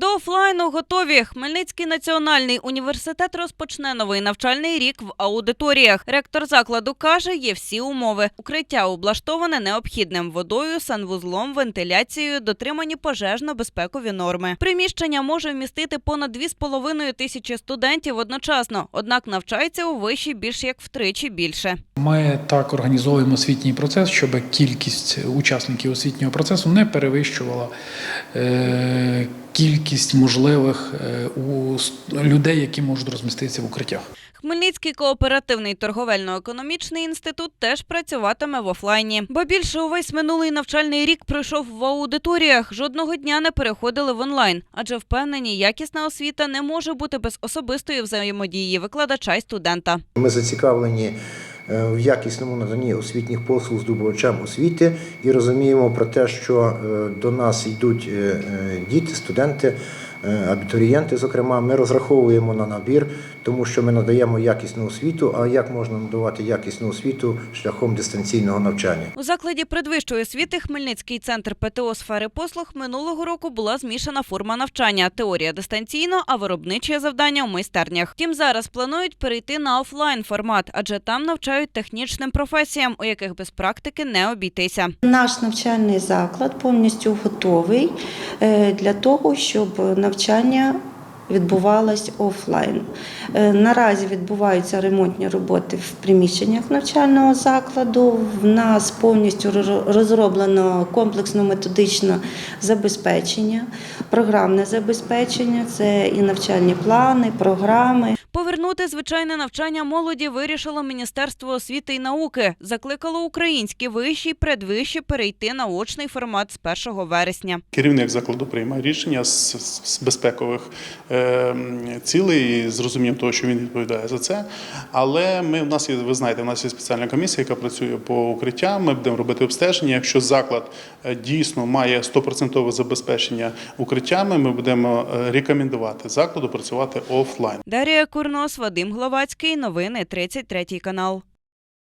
До офлайну готові. Хмельницький національний університет розпочне новий навчальний рік в аудиторіях. Ректор закладу каже, є всі умови. Укриття облаштоване необхідним водою, санвузлом, вентиляцією, дотримані пожежно-безпекові норми. Приміщення може вмістити понад 2,5 тисячі студентів одночасно, однак навчається у виші більш як втричі більше. Ми так організовуємо освітній процес, щоб кількість учасників освітнього процесу не перевищувала е, кількість можливих е, у людей, які можуть розміститися в укриттях. Хмельницький кооперативний торговельно-економічний інститут теж працюватиме в офлайні. Бо більше увесь минулий навчальний рік пройшов в аудиторіях. Жодного дня не переходили в онлайн, адже впевнені, якісна освіта не може бути без особистої взаємодії викладача й студента. Ми зацікавлені в якісному наданні освітніх послуг здобувачам освіти. І розуміємо про те, що е, до нас йдуть е, е, діти, студенти, е, абітурієнти. Зокрема, ми розраховуємо на набір, тому що ми надаємо якісну освіту. А як можна надавати якісну освіту шляхом дистанційного навчання? У закладі предвищої освіти Хмельницький центр ПТО сфери послуг минулого року була змішана форма навчання. Теорія дистанційно, а виробничі завдання у майстернях. Втім, зараз планують перейти на офлайн формат, адже там навчають технічним професіям, у яких без практики не обійтися. Наш навчальний заклад повністю готовий е, для того, щоб навчання відбувалось офлайн. Е, Наразі відбуваються ремонтні роботи в приміщеннях навчального закладу. В нас повністю розроблено комплексно методичне забезпечення, програмне забезпечення це і навчальні плани, програми. Повернути звичайне навчання молоді вирішило Міністерство освіти і науки. Закликало українські виші й предвиші перейти на очний формат з 1 вересня. Керівник закладу приймає рішення з, безпекових е, цілей і з розумінням того, що він відповідає за це. Але ми в нас є, ви знаєте, в нас є спеціальна комісія, яка працює по укриттям. Ми будемо робити обстеження. Якщо заклад е, дійсно має 100% забезпечення укриттями, ми будемо е, рекомендувати закладу працювати офлайн. Дарія Курнос, Вадим Гловацький. Новини 33 канал.